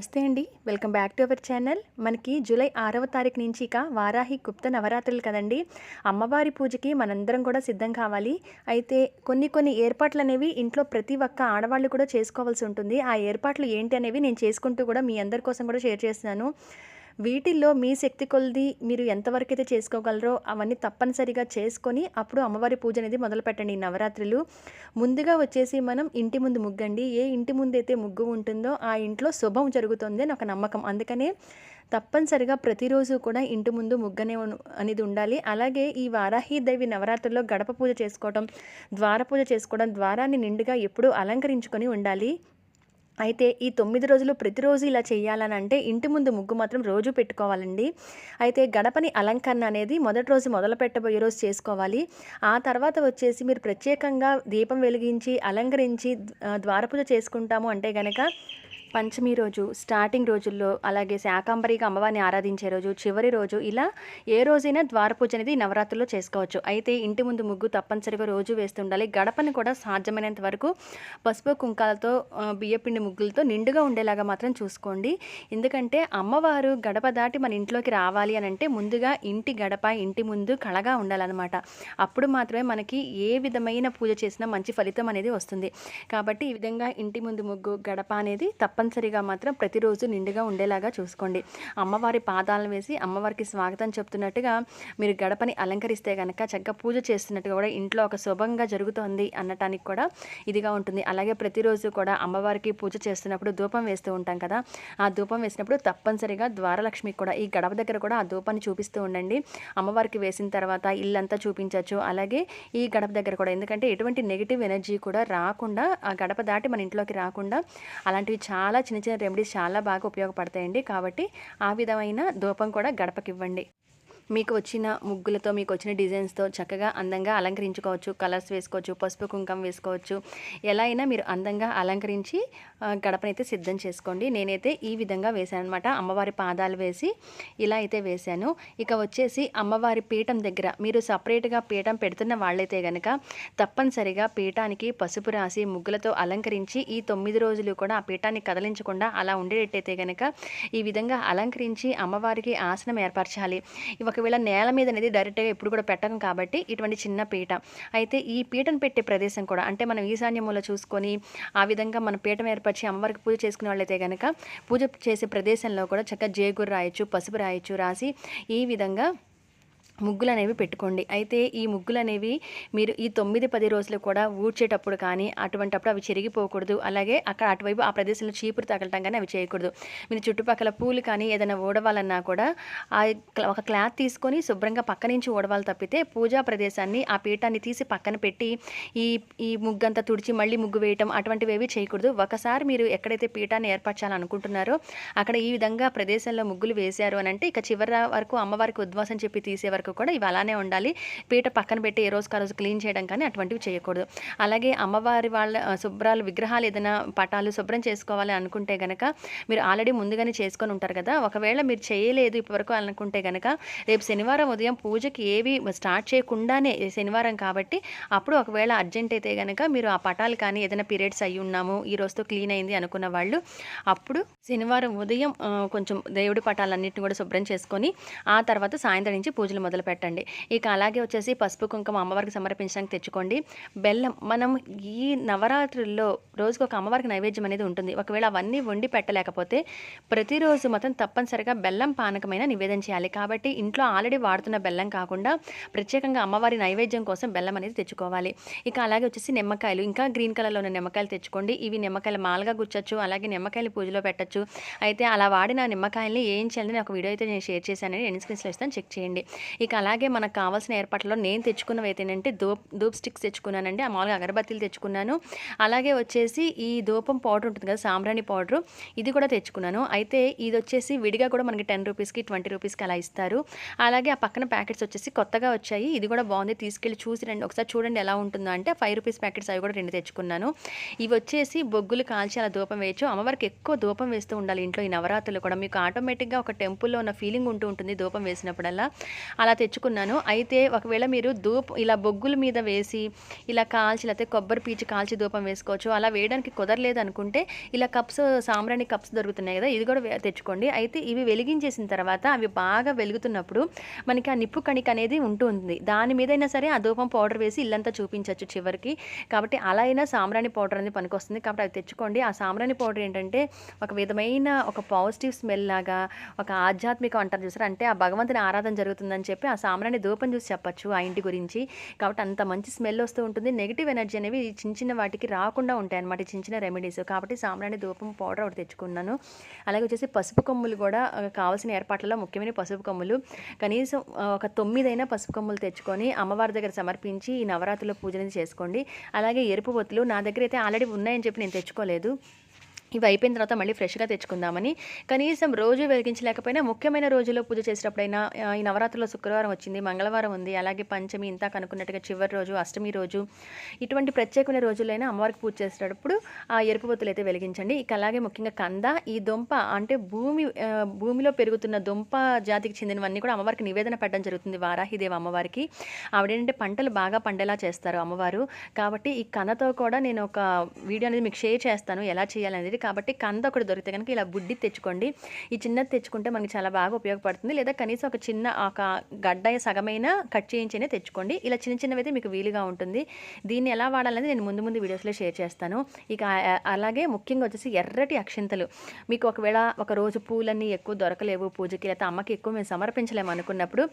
నమస్తే అండి. Welcome back to our channel. మనకి జూలై ఆరవ తారీఖు నుంచి ఇక వారాహి గుప్త నవరాత్రులు కదండి. అమ్మవారి పూజకి మనందరం కూడా సిద్ధం కావాలి. అయితే కొన్ని కొన్ని ఏర్పాట్లు అనేవి ఇంట్లో ప్రతి ఒక్క ఆడవాళ్ళు కూడా చేసుకోవాల్సి ఉంటుంది. ఆ ఏర్పాట్లు ఏంటి అనేవి నేను చేసుకుంటూ కూడా మీ అందరి కోసం కూడా షేర్ చేస్తున్నాను. వీటిల్లో మీ శక్తి కొలది మీరు ఎంతవరకు అయితే చేసుకోగలరో అవన్నీ తప్పనిసరిగా చేసుకొని అప్పుడు అమ్మవారి పూజ అనేది మొదలు పెట్టండి ఈ నవరాత్రులు. ముందుగా వచ్చేసి మనం ఇంటి ముందు ముగ్గండి. ఏ ఇంటి ముందు అయితే ముగ్గు ఉంటుందో ఆ ఇంట్లో శుభం జరుగుతుంది అని ఒక నమ్మకం. అందుకనే తప్పనిసరిగా ప్రతిరోజు కూడా ఇంటి ముందు ముగ్గనే అనేది ఉండాలి. అలాగే ఈ వారాహి దేవి నవరాత్రుల్లో గడప పూజ చేసుకోవడం ద్వార పూజ చేసుకోవడం ద్వారాన్ని నిండుగా ఎప్పుడూ అలంకరించుకొని ఉండాలి. అయితే ఈ తొమ్మిది రోజులు ప్రతిరోజు ఇలా చేయాలని అంటే ఇంటి ముందు ముగ్గు మాత్రం రోజు పెట్టుకోవాలండి. అయితే గడపని అలంకరణ అనేది మొదటి రోజు మొదలు పెట్టబోయే రోజు చేసుకోవాలి. ఆ తర్వాత వచ్చేసి మీరు ప్రత్యేకంగా దీపం వెలిగించి అలంకరించి ద్వారపూజ చేసుకుంటాము అంటే కనుక పంచమి రోజు స్టార్టింగ్ రోజుల్లో అలాగే శాకాంబరిగా అమ్మవారిని ఆరాధించే రోజు చివరి రోజు ఇలా ఏ రోజైనా ద్వారపూజ అనేది నవరాత్రుల్లో చేసుకోవచ్చు. అయితే ఇంటి ముందు ముగ్గు తప్పనిసరిగా రోజు వేస్తుండాలి. గడపని కూడా సాధ్యమైనంత వరకు పసుపు కుంకాలతో బియ్యపిండి ముగ్గులతో నిండుగా ఉండేలాగా మాత్రం చూసుకోండి. ఎందుకంటే అమ్మవారు గడప దాటి మన ఇంట్లోకి రావాలి అని అంటే ముందుగా ఇంటి గడప ఇంటి ముందు కళగా ఉండాలన్నమాట. అప్పుడు మాత్రమే మనకి ఏ విధమైన పూజ చేసినా మంచి ఫలితం అనేది వస్తుంది. కాబట్టి ఈ విధంగా ఇంటి ముందు ముగ్గు గడప అనేది తప్పనిసరిగా మాత్రం ప్రతిరోజు నిండుగా ఉండేలాగా చూసుకోండి. అమ్మవారి పాదాలను వేసి అమ్మవారికి స్వాగతం చెప్తున్నట్టుగా మీరు గడపని అలంకరిస్తే కనుక చక్కగా పూజ చేస్తున్నట్టుగా కూడా ఇంట్లో ఒక శుభంగా జరుగుతోంది అనటానికి కూడా ఇదిగా ఉంటుంది. అలాగే ప్రతిరోజు కూడా అమ్మవారికి పూజ చేస్తున్నప్పుడు ధూపం వేస్తూ ఉంటాం కదా ఆ ధూపం వేసినప్పుడు తప్పనిసరిగా ద్వారలక్ష్మికి కూడా ఈ గడప దగ్గర కూడా ఆ ధూపాన్ని చూపిస్తూ ఉండండి. అమ్మవారికి వేసిన తర్వాత ఇల్లంతా చూపించవచ్చు. అలాగే ఈ గడప దగ్గర కూడా ఎందుకంటే ఎటువంటి నెగిటివ్ ఎనర్జీ కూడా రాకుండా ఆ గడప దాటి మన ఇంట్లోకి రాకుండా అలాంటివి చాలా చిన్న చిన్న రెమెడీస్ చాలా బాగా ఉపయోగపడతాయండి. కాబట్టి ఆ విధమైన ధూపం కూడా గడపకివ్వండి. మీకు వచ్చిన ముగ్గులతో మీకు వచ్చిన డిజైన్స్తో చక్కగా అందంగా అలంకరించుకోవచ్చు. కలర్స్ వేసుకోవచ్చు పసుపు కుంకం వేసుకోవచ్చు. ఎలా అయినా మీరు అందంగా అలంకరించి గడపనైతే సిద్ధం చేసుకోండి. నేనైతే ఈ విధంగా వేశాను అనమాట అమ్మవారి పాదాలు వేసి ఇలా అయితే వేశాను. ఇక వచ్చేసి అమ్మవారి పీఠం దగ్గర మీరు సపరేట్గా పీఠం పెడుతున్న వాళ్ళైతే కనుక తప్పనిసరిగా పీఠానికి పసుపు రాసి ముగ్గులతో అలంకరించి ఈ తొమ్మిది రోజులు కూడా ఆ పీఠాన్ని కదలించకుండా అలా ఉండేటట్టయితే కనుక ఈ విధంగా అలంకరించి అమ్మవారికి ఆసనం ఏర్పరచాలి. ఒక ఒకవేళ నేల మీద అనేది డైరెక్ట్గా ఎప్పుడు కూడా పెట్టం కాబట్టి ఇటువంటి చిన్న పీట. అయితే ఈ పీటను పెట్టే ప్రదేశం కూడా అంటే మనం ఈశాన్య మూల చూసుకొని ఆ విధంగా మన పీఠం ఏర్పరిచి అమ్మవారికి పూజ చేసుకునే వాళ్ళైతే కనుక పూజ చేసే ప్రదేశంలో కూడా చక్కగా జేగురు రాయొచ్చు పసుపు రాయొచ్చు రాసి ఈ విధంగా ముగ్గులు అనేవి పెట్టుకోండి. అయితే ఈ ముగ్గులు అనేవి మీరు ఈ తొమ్మిది పది రోజులు కూడా ఊడ్చేటప్పుడు కానీ అటువంటప్పుడు అవి చెరిగిపోకూడదు. అలాగే అక్కడ అటువైపు ఆ ప్రదేశంలో చీపురు తగలటం కానీ అవి చేయకూడదు. మీరు చుట్టుపక్కల పూలు కానీ ఏదైనా ఊడవాలన్నా కూడా ఆ ఒక క్లాత్ తీసుకొని శుభ్రంగా పక్క నుంచి ఓడవాలి తప్పితే పూజా ప్రదేశాన్ని ఆ పీఠాన్ని తీసి పక్కన పెట్టి ఈ ఈ ముగ్గంతా తుడిచి మళ్ళీ ముగ్గు వేయటం అటువంటివి ఏవి చేయకూడదు. ఒకసారి మీరు ఎక్కడైతే పీఠాన్ని ఏర్పరచాలనుకుంటున్నారో అక్కడ ఈ విధంగా ప్రదేశంలో ముగ్గులు వేశారు అని అంటే ఇక చివరి వరకు అమ్మవారికి ఉద్వాసం చెప్పి తీసే వరకు కూడా ఇవి అలానే ఉండాలి. పీట పక్కన పెట్టి ఏ రోజుకి ఆ రోజు క్లీన్ చేయడం కానీ అటువంటివి చేయకూడదు. అలాగే అమ్మవారి వాళ్ళ శుభ్రాలు విగ్రహాలు ఏదైనా పటాలు శుభ్రం చేసుకోవాలి అనుకుంటే కనుక మీరు ఆల్రెడీ ముందుగానే చేసుకొని ఉంటారు కదా. ఒకవేళ మీరు చేయలేదు ఇప్పటివరకు అనుకుంటే గనక రేపు శనివారం ఉదయం పూజకి ఏవి స్టార్ట్ చేయకుండానే శనివారం కాబట్టి అప్పుడు ఒకవేళ అర్జెంట్ అయితే కనుక మీరు ఆ పటాలు కానీ ఏదైనా పీరియడ్స్ అయ్యి ఉన్నాము ఈ రోజుతో క్లీన్ అయింది అనుకున్న వాళ్ళు అప్పుడు శనివారం ఉదయం కొంచెం దేవుడి పటాలన్నింటిని కూడా శుభ్రం చేసుకొని ఆ తర్వాత సాయంత్రం నుంచి పూజలు మొదలు పెట్టండి ఇక అలాగే వచ్చేసి పసుపు కుంకుమ అమ్మవారికి సమర్పించడానికి తెచ్చుకోండి. బెల్లం మనం ఈ నవరాత్రుల్లో రోజుకు ఒక అమ్మవారికి నైవేద్యం అనేది ఉంటుంది. ఒకవేళ అవన్నీ వండి పెట్టలేకపోతే ప్రతిరోజు మాత్రం తప్పనిసరిగా బెల్లం పానకమైన నివేదన చేయాలి. కాబట్టి ఇంట్లో ఆల్రెడీ వాడుతున్న బెల్లం కాకుండా ప్రత్యేకంగా అమ్మవారి నైవేద్యం కోసం బెల్లం అనేది తెచ్చుకోవాలి. ఇక అలాగే వచ్చేసి నిమ్మకాయలు ఇంకా గ్రీన్ కలర్లో ఉన్న నిమ్మకాయలు తెచ్చుకోండి. ఇవి నిమ్మకాయలు మాలగా గుచ్చచ్చు అలాగే నిమ్మకాయలు పూజలో పెట్టచ్చు. అయితే అలా వాడిన నిమ్మకాయల్ని ఏం చేయాలని ఒక వీడియో అయితే నేను షేర్ చేశానని ఎండ్ స్క్రీన్స్లో ఇస్తాను చెక్ చేయండి. ఇక అలాగే మనకు కావాల్సిన ఏర్పాట్లలో నేను తెచ్చుకున్నవి అయితేనంటే ధూప్ ధూప్ స్టిక్స్ తెచ్చుకున్నానండి. మామూలుగా అగరబత్తీలు తెచ్చుకున్నాను. అలాగే వచ్చేసి ఈ ధూపం పౌడర్ ఉంటుంది కదా సాంబ్రాణి పౌడర్. ఇది కూడా తెచ్చుకున్నాను. అయితే ఇది వచ్చేసి విడిగా కూడా మనకి టెన్ రూపీస్కి ట్వంటీ రూపీస్కి అలా ఇస్తారు. అలాగే ఆ పక్కన ప్యాకెట్స్ వచ్చేసి కొత్తగా వచ్చాయి. ఇది కూడా బాగుంది. తీసుకెళ్ళి చూసి రండి. ఒకసారి చూడండి ఎలా ఉంటుందో అంటే ఫైవ్ రూపీస్ ప్యాకెట్స్ అవి కూడా రెండు తెచ్చుకున్నాను. ఇవి వచ్చేసి బొగ్గులు కాల్చి అలా ధూపం వేయచ్చు. అమ్మవారికి ఎక్కువ ధూపం వేస్తూ ఉండాలి ఇంట్లో ఈ నవరాత్రులు కూడా. మీకు ఆటోమేటిక్గా ఒక టెంపుల్లో ఉన్న ఫీలింగ్ ఉంటూ ఉంటుంది ధూపం వేసినప్పుడల్లా. అలా అలా తెచ్చుకున్నాను. అయితే ఒకవేళ మీరు ధూపం ఇలా బొగ్గుల మీద వేసి ఇలా కాల్చి లేకపోతే కొబ్బరి పీచు కాల్చి ధూపం వేసుకోవచ్చు. అలా వేయడానికి కుదరలేదు అనుకుంటే ఇలా కప్స్ సాంబ్రాణి కప్స్ దొరుకుతున్నాయి కదా ఇది కూడా తెచ్చుకోండి. అయితే ఇవి వెలిగించేసిన తర్వాత అవి బాగా వెలుగుతున్నప్పుడు మనకి ఆ నిప్పు కణిక అనేది ఉంటుంది. దాని మీదైనా సరే ఆ ధూపం పౌడర్ వేసి ఇల్లంతా చూపించవచ్చు చివరికి. కాబట్టి అలా అయినా సాంబ్రాణి పౌడర్ అనేది పనికొస్తుంది. కాబట్టి అది తెచ్చుకోండి. ఆ సాంబ్రాణి పౌడర్ ఏంటంటే ఒక విధమైన ఒక పాజిటివ్ స్మెల్ లాగా ఒక ఆధ్యాత్మికం అంటారు చూసారు? అంటే ఆ భగవంతుని ఆరాధన జరుగుతుందని చెప్పి ఆ సాంబ్రాణి దూపం చూసి చెప్పచ్చు ఆ ఇంటి గురించి. కాబట్టి అంత మంచి స్మెల్ వస్తూ ఉంటుంది. నెగిటివ్ ఎనర్జీ అనేవి చిన్న చిన్న వాటికి రాకుండా ఉంటాయి అన్నమాట ఈ చిన్న చిన్న రెమెడీస్ కాబట్టి సాంబ్రాణి దూపం పౌడర్ ఒకటి తెచ్చుకున్నాను. అలాగే వచ్చేసి పసుపు కొమ్ములు కూడా కావాల్సిన ఏర్పాట్లలో ముఖ్యమైన పసుపు కొమ్ములు. కనీసం ఒక తొమ్మిదైనా పసుపు కొమ్ములు తెచ్చుకొని అమ్మవారి దగ్గర సమర్పించి ఈ నవరాత్రుల పూజని చేసుకోండి. అలాగే ఎరుపు బొత్తులు నా దగ్గర అయితే ఆల్రెడీ ఉన్నాయని చెప్పి నేను తెచ్చుకోలేదు. ఇవి అయిపోయిన తర్వాత మళ్ళీ ఫ్రెష్గా తెచ్చుకుందామని. కనీసం రోజు వెలిగించలేకపోయినా ముఖ్యమైన రోజుల్లో పూజ చేసేటప్పుడైనా ఈ నవరాత్రిలో శుక్రవారం వచ్చింది మంగళవారం ఉంది అలాగే పంచమి ఇంత కనుక్కున్నట్టుగా చివరి రోజు అష్టమి రోజు ఇటువంటి ప్రత్యేకమైన రోజులైనా అమ్మవారికి పూజ చేసేటప్పుడు ఆ ఎరుపు బొత్తులు అయితే వెలిగించండి. ఇక అలాగే ముఖ్యంగా కంద ఈ దొంప అంటే భూమి భూమిలో పెరుగుతున్న దొంప జాతికి చెందినవన్నీ కూడా అమ్మవారికి నివేదన పెట్టడం జరుగుతుంది వారాహిదేవి అమ్మవారికి. ఆవిడేంటంటే పంటలు బాగా పండేలా చేస్తారు అమ్మవారు. కాబట్టి ఈ కన్నతో కూడా నేను ఒక వీడియో అనేది మీకు షేర్ చేస్తాను ఎలా చేయాలనేది కాబట్టి కంద ఒకటి దొరికితే కనుక ఇలా బుడ్డి తెచ్చుకోండి. ఈ చిన్నది తెచ్చుకుంటే మనకి చాలా బాగా ఉపయోగపడుతుంది. లేదా కనీసం ఒక చిన్న ఒక గడ్డ సగమైన కట్ చేయించినే తెచ్చుకోండి. ఇలా చిన్న చిన్నవి అయితే మీకు వీలుగా ఉంటుంది. దీన్ని ఎలా వాడాలనేది నేను ముందు ముందు వీడియోస్లో షేర్ చేస్తాను. ఇక అలాగే ముఖ్యంగా వచ్చేసి ఎర్రటి అక్షింతలు. మీకు ఒకవేళ ఒక రోజు పూలన్నీ ఎక్కువ దొరకలేవు పూజకి లేకపోతే అమ్మకి ఎక్కువ మేము సమర్పించలేము అనుకున్నప్పుడు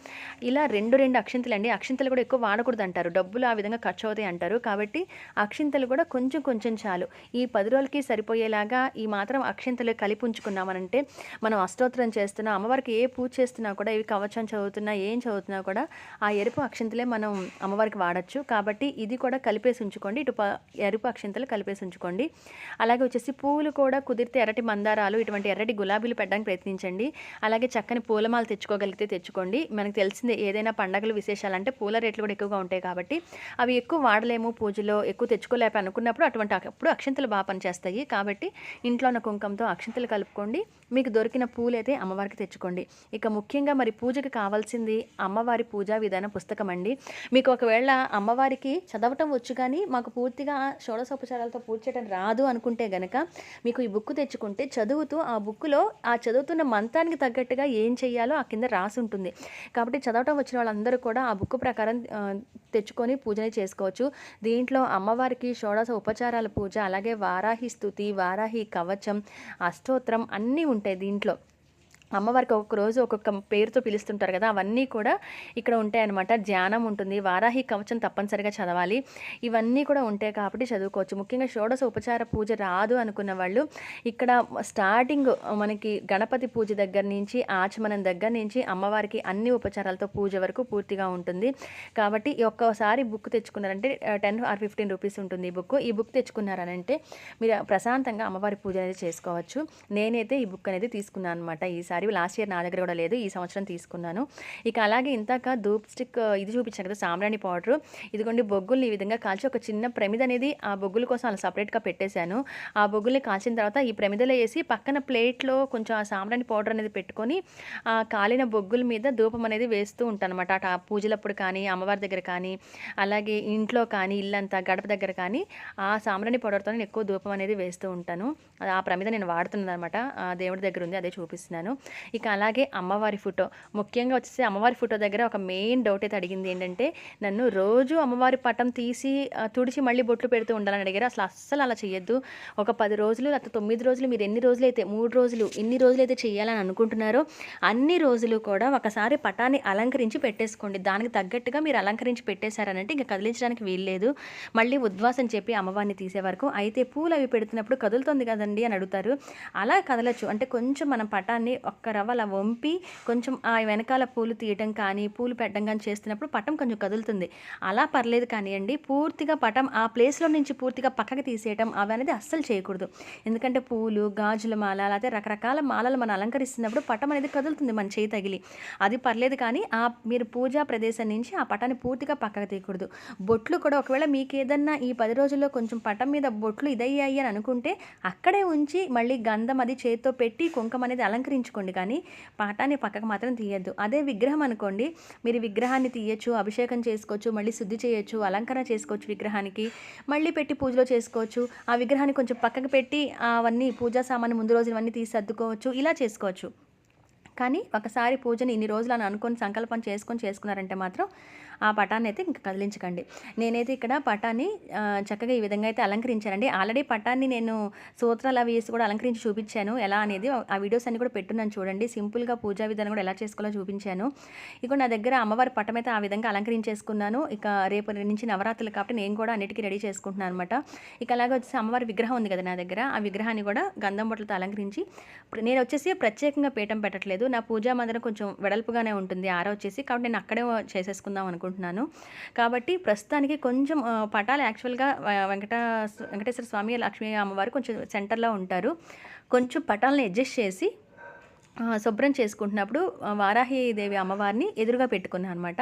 ఇలా రెండు రెండు అక్షింతలు అండి. అక్షింతలు కూడా ఎక్కువ వాడకూడదు అంటారు. డబ్బులు ఆ విధంగా ఖర్చు అవుతాయి అంటారు. కాబట్టి అక్షింతలు కూడా కొంచెం కొంచెం చాలు. ఈ పది రోజులకి సరిపోయేలాగా ఈ మాత్రం అక్షింతలు కలిపి ఉంచుకున్నామనంటే మనం అష్టోత్తరం చేస్తున్నా అమ్మవారికి ఏ పూజ చేస్తున్నా కూడా ఇవి కవచం చదువుతున్నా ఏం చదువుతున్నా కూడా ఆ ఎరుపు అక్షింతలే మనం అమ్మవారికి వాడచ్చు. కాబట్టి ఇది కూడా కలిపేసి ఉంచుకోండి. ఇటు ప- ఎరుపు అక్షింతలు కలిపేసి ఉంచుకోండి. అలాగే వచ్చేసి పూలు కూడా కుదిరితే ఎర్రటి మందారాలు ఇటువంటి ఎర్రటి గులాబీలు పెట్టడానికి ప్రయత్నించండి. అలాగే చక్కని పూలమాలు తెచ్చుకోగలిగితే తెచ్చుకోండి. మనకు తెలిసిందే ఏదైనా పండగలు విశేషాలు అంటే పూల రేట్లు కూడా ఎక్కువగా ఉంటాయి కాబట్టి అవి ఎక్కువ వాడలేము పూజలో ఎక్కువ తెచ్చుకోలేక అనుకున్నప్పుడు అటువంటి అప్పుడు అక్షింతలు బాగా పనిచేస్తాయి. కాబట్టి ఇంట్లో ఉన్న కుంకంతో అక్షంతలు కలుపుకోండి. మీకు దొరికిన పూలైతే అమ్మవారికి తెచ్చుకోండి. ఇక ముఖ్యంగా మరి పూజకి కావాల్సింది అమ్మవారి పూజా విధాన పుస్తకం అండి. మీకు ఒకవేళ అమ్మవారికి చదవటం వచ్చు కానీ మాకు పూర్తిగా షోడశోపచారాలతో పూజ చేయడం రాదు అనుకుంటే గనక మీకు ఈ బుక్ తెచ్చుకుంటే చదువుతూ ఆ బుక్లో ఆ చదువుతున్న మంత్రానికి తగ్గట్టుగా ఏం చేయాలో ఆ కింద రాసి ఉంటుంది. కాబట్టి చదవటం వచ్చిన వాళ్ళందరూ కూడా ఆ బుక్ ప్రకారం తెచ్చుకొని పూజని చేసుకోవచ్చు. దీంట్లో అమ్మవారికి షోడశ ఉపచారాల పూజ అలాగే వారాహి స్థుతి వారాహి కవచం అష్టోత్తరం అన్నీ ఉంటాయి దీంట్లో. అమ్మవారికి ఒక్కొక్క రోజు ఒక్కొక్క పేరుతో పిలుస్తుంటారు కదా అవన్నీ కూడా ఇక్కడ ఉంటాయన్నమాట. ధ్యానం ఉంటుంది వారాహి కవచం తప్పనిసరిగా చదవాలి. ఇవన్నీ కూడా ఉంటాయి కాబట్టి చదువుకోవచ్చు. ముఖ్యంగా షోడశ ఉపచార పూజ రాదు అనుకున్న వాళ్ళు ఇక్కడ స్టార్టింగ్ మనకి గణపతి పూజ దగ్గర నుంచి ఆచమనం దగ్గర నుంచి అమ్మవారికి అన్ని ఉపచారాలతో పూజ వరకు పూర్తిగా ఉంటుంది. కాబట్టి ఒక్కసారి బుక్ తెచ్చుకున్నారంటే టెన్ ఆర్ ఫిఫ్టీన్ రూపీస్ ఉంటుంది ఈ బుక్. ఈ బుక్ తెచ్చుకున్నారనంటే మీరు ప్రశాంతంగా అమ్మవారి పూజ అనేది చేసుకోవచ్చు. నేనైతే ఈ బుక్ అనేది తీసుకున్నాను అనమాట ఈసారి. లాస్ట్ ఇయర్ నా దగ్గర కూడా లేదు ఈ సంవత్సరం తీసుకున్నాను. ఇక అలాగే ఇంతాక ధూప్ స్టిక్ ఇది చూపించాను కదా సాంబ్రాణి పౌడర్. ఇదిగోండి బొగ్గుల్ని ఈ విధంగా కాల్చి ఒక చిన్న ప్రమిద అనేది ఆ బొగ్గుల కోసం అలా సపరేట్గా పెట్టేశాను. ఆ బొగ్గుల్ని కాల్చిన తర్వాత ఈ ప్రమిదలో వేసి పక్కన ప్లేట్లో కొంచెం ఆ సాంబ్రాణి పౌడర్ అనేది పెట్టుకొని ఆ కాలిన బొగ్గుల మీద ధూపం అనేది వేస్తూ ఉంటాను అనమాట ఆ పూజలప్పుడు కానీ అమ్మవారి దగ్గర కానీ అలాగే ఇంట్లో కానీ ఇల్లంతా గడప దగ్గర కానీ ఆ సాంబ్రాణి పౌడర్తో నేను ఎక్కువ ధూపం అనేది వేస్తూ ఉంటాను. ఆ ప్రమిద నేను వాడుతున్నాను అనమాట ఆ దేవుడి దగ్గర ఉంది అదే చూపిస్తున్నాను. ఇక అలాగే అమ్మవారి ఫోటో. ముఖ్యంగా వచ్చేసి అమ్మవారి ఫోటో దగ్గర ఒక మెయిన్ డౌట్ అయితే అడిగింది ఏంటంటే నన్ను రోజు అమ్మవారి పటం తీసి తుడిచి మళ్ళీ బొట్లు పెడుతూ ఉండాలని అడిగారు. అసలు అస్సలు అలా చేయొద్దు ఒక పది రోజులు లేకపోతే తొమ్మిది రోజులు మీరు ఎన్ని రోజులు అయితే మూడు రోజులు ఎన్ని రోజులు అయితే చేయాలని అనుకుంటున్నారో అన్ని రోజులు కూడా ఒకసారి పటాన్ని అలంకరించి పెట్టేసుకోండి. దానికి తగ్గట్టుగా మీరు అలంకరించి పెట్టేశారనంటే ఇంకా కదిలించడానికి వీల్లేదు. మళ్ళీ ఉద్వాసం చెప్పి అమ్మవారిని తీసే వరకు అయితే పూలు అవి పెడుతున్నప్పుడు కదులుతుంది కదండి అని అడుగుతారు. అలా కదలచ్చు. అంటే కొంచెం మనం పటాన్ని ఒక్క రవ్వ అలా వంపి కొంచెం ఆ వెనకాల పూలు తీయటం కానీ పూలు పెట్టడం కానీ చేస్తున్నప్పుడు పటం కొంచెం కదులుతుంది. అలా పర్లేదు కానివ్వండి పూర్తిగా పటం ఆ ప్లేస్లో నుంచి పూర్తిగా పక్కకి తీసేయటం అవి అనేది అస్సలు చేయకూడదు. ఎందుకంటే పూలు గాజుల మాల లేకపోతే రకరకాల మాలలు మనం అలంకరిస్తున్నప్పుడు పటం అనేది కదులుతుంది మన చేయి తగిలి. అది పర్లేదు కానీ ఆ మీరు పూజా ప్రదేశం నుంచి ఆ పటాన్ని పూర్తిగా పక్కకు తీయకూడదు. బొట్లు కూడా ఒకవేళ మీకు ఏదన్నా ఈ పది రోజుల్లో కొంచెం పటం మీద బొట్లు ఇదయ్యాయి అని అనుకుంటే అక్కడే ఉంచి మళ్ళీ గంధం అది చేతితో పెట్టి కుంకం అనేది అలంకరించుకోండి. తీసుకోండి కానీ పాఠాన్ని పక్కకు మాత్రం తీయద్దు. అదే విగ్రహం అనుకోండి మీరు విగ్రహాన్ని తీయచ్చు అభిషేకం చేసుకోవచ్చు మళ్ళీ శుద్ధి చేయొచ్చు అలంకరణ చేసుకోవచ్చు విగ్రహానికి మళ్ళీ పెట్టి పూజలో చేసుకోవచ్చు ఆ విగ్రహాన్ని కొంచెం పక్కకు పెట్టి అవన్నీ పూజా సామాన్ ముందు రోజులవన్నీ తీసి సర్దుకోవచ్చు ఇలా చేసుకోవచ్చు. కానీ ఒకసారి పూజని ఇన్ని రోజులు అని అనుకొని సంకల్పం చేసుకొని చేసుకున్నారంటే మాత్రం ఆ పటాన్ని అయితే ఇంకా కదిలించకండి. నేనైతే ఇక్కడ పటాన్ని చక్కగా ఈ విధంగా అయితే అలంకరించానండి. ఆల్రెడీ పటాన్ని నేను సూత్రాలు అవి వేసి కూడా అలంకరించి చూపించాను. ఎలా అనేది ఆ వీడియోస్ అన్ని కూడా పెట్టున్నాను చూడండి. సింపుల్గా పూజా విధానం కూడా ఎలా చేసుకోవాలో చూపించాను. ఇక నా దగ్గర అమ్మవారి పటం అయితే ఆ విధంగా అలంకరించేసుకున్నాను. ఇక రేపు నుంచి నవరాత్రులు కాబట్టి నేను కూడా అన్నిటికీ రెడీ చేసుకుంటున్నాను అనమాట ఇక అలాగే వచ్చేసి అమ్మవారి విగ్రహం ఉంది కదా నా దగ్గర. ఆ విగ్రహాన్ని కూడా గంధం బొట్లతో అలంకరించి నేను వచ్చేసి ప్రత్యేకంగా పీఠం పెట్టట్లేదు. నా పూజా మందిరం కొంచెం వెడల్పుగానే ఉంటుంది ఆరో వచ్చేసి. కాబట్టి నేను అక్కడే చేసేసుకుందాం అనుకుంటున్నాను. కాబట్టి ప్రస్తుతానికి కొంచెం పటాలు యాక్చువల్గా వెంకట వెంకటేశ్వర స్వామి లక్ష్మీ అమ్మవారు కొంచెం సెంటర్లో ఉంటారు. కొంచెం పటాలను అడ్జస్ట్ చేసి శుభ్రం చేసుకుంటున్నప్పుడు వారాహిదేవి అమ్మవారిని ఎదురుగా పెట్టుకున్నాను అనమాట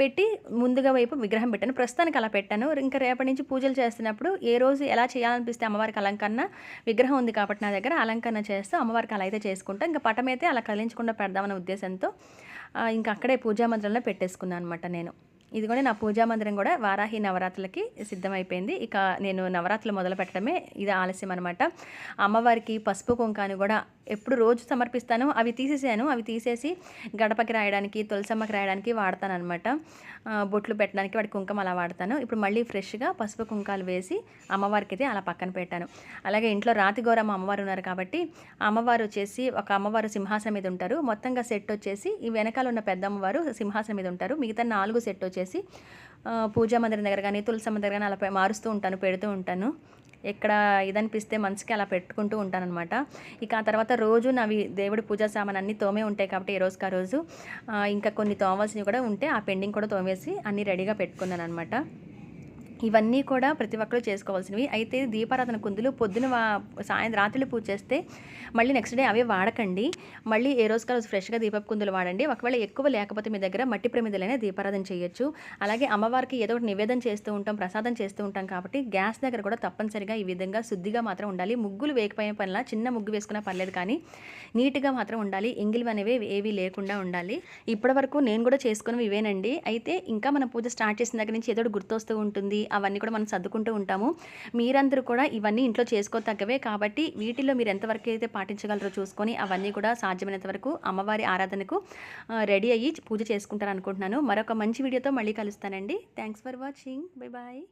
పెట్టి ముందుగా వైపు విగ్రహం పెట్టాను. ప్రస్తుతానికి అలా పెట్టాను. ఇంకా రేపటి నుంచి పూజలు చేస్తున్నప్పుడు ఏ రోజు ఎలా చేయాలనిపిస్తే అమ్మవారికి అలంకరణ విగ్రహం ఉంది కాబట్టి నా దగ్గర అలంకరణ చేస్తూ అమ్మవారికి అలా అయితే చేసుకుంటాం. ఇంకా పటం అయితే అలా కదిలించకుండా పెడదామనే ఉద్దేశంతో ఇంకా అక్కడే పూజా మందిరంలో పెట్టేసుకున్నాను అనమాట నేను. ఇది కూడా నా పూజా మందిరం కూడా వారాహి నవరాత్రులకి సిద్ధమైపోయింది. ఇక నేను నవరాత్రులు మొదలు పెట్టడమే ఇది ఆలస్యం అనమాట అమ్మవారికి పసుపు కుంకాన్ని కూడా ఎప్పుడు రోజు సమర్పిస్తాను. అవి తీసేసాను. అవి తీసేసి గడపకి రాయడానికి తులసమ్మకి రాయడానికి వాడతాను అనమాట బొట్లు పెట్టడానికి వాడి కుంకం అలా వాడతాను. ఇప్పుడు మళ్ళీ ఫ్రెష్గా పసుపు కుంకాలు వేసి అమ్మవారికి అయితే అలా పక్కన పెట్టాను. అలాగే ఇంట్లో రాతి గౌరమ్మ అమ్మవారు ఉన్నారు కాబట్టి అమ్మవారు వచ్చేసి ఒక అమ్మవారు సింహాసనం మీద ఉంటారు. మొత్తంగా సెట్ వచ్చేసి ఈ వెనకాల ఉన్న పెద్ద అమ్మవారు సింహాసనం మీద ఉంటారు. మిగతా నాలుగు సెట్ వచ్చేసి వచ్చేసి పూజా మందిరం దగ్గర కానీ తులసమ్మ దగ్గర కానీ అలా మారుస్తూ ఉంటాను పెడుతూ ఉంటాను. ఎక్కడ ఇదనిపిస్తే మనసుకి అలా పెట్టుకుంటూ ఉంటానన్నమాట. ఇక ఆ తర్వాత రోజు నావి దేవుడి పూజా సామాన్ అన్నీ తోమే ఉంటాయి కాబట్టి ఏ రోజుకి ఆ రోజు. ఇంకా కొన్ని తోమాల్సినవి కూడా ఉంటే ఆ పెండింగ్ కూడా తోమేసి అన్నీ రెడీగా పెట్టుకున్నాను అనమాట ఇవన్నీ కూడా ప్రతి ఒక్కరూ చేసుకోవాల్సినవి. అయితే దీపారాధన కుందులు పొద్దున సాయంత్రం రాత్రి పూజ చేస్తే మళ్ళీ నెక్స్ట్ డే అవే వాడకండి. మళ్ళీ ఏ రోజు ఆ రోజు ఫ్రెష్గా దీపపు కుందులు వాడండి. ఒకవేళ ఎక్కువ లేకపోతే మీ దగ్గర మట్టి ప్రమిదలైనా దీపారాధన చేయొచ్చు. అలాగే అమ్మవారికి ఏదో ఒకటి నివేదన చేస్తూ ఉంటాం ప్రసాదం చేస్తూ ఉంటాం కాబట్టి గ్యాస్ దగ్గర కూడా తప్పనిసరిగా ఈ విధంగా శుద్ధిగా మాత్రం ఉండాలి. ముగ్గులు వేయకపోయిన పనిలా చిన్న ముగ్గు వేసుకున్నా పర్లేదు కానీ నీట్గా మాత్రం ఉండాలి. ఎంగిల్ అనేవి ఏవి లేకుండా ఉండాలి. ఇప్పటి వరకు నేను కూడా చేసుకున్నవి ఇవేనండి. అయితే ఇంకా మనం పూజ స్టార్ట్ చేసిన దగ్గర నుంచి ఏదో ఒకటి గుర్తొస్తూ ఉంటుంది. అవన్నీ కూడా మనం సర్దుకుంటూ ఉంటాము. మీరందరూ కూడా ఇవన్నీ ఇంట్లో చేసుకోతగ్గవే కాబట్టి వీటిలో మీరు ఎంతవరకు అయితే పాటించగలరో చూసుకొని అవన్నీ కూడా సాధ్యమైనంత వరకు అమ్మవారి ఆరాధనకు రెడీ అయ్యి పూజ చేసుకుంటారు అనుకుంటున్నాను మరొక మంచి వీడియోతో మళ్ళీ కలుస్తానండి. Thanks for watching bye bye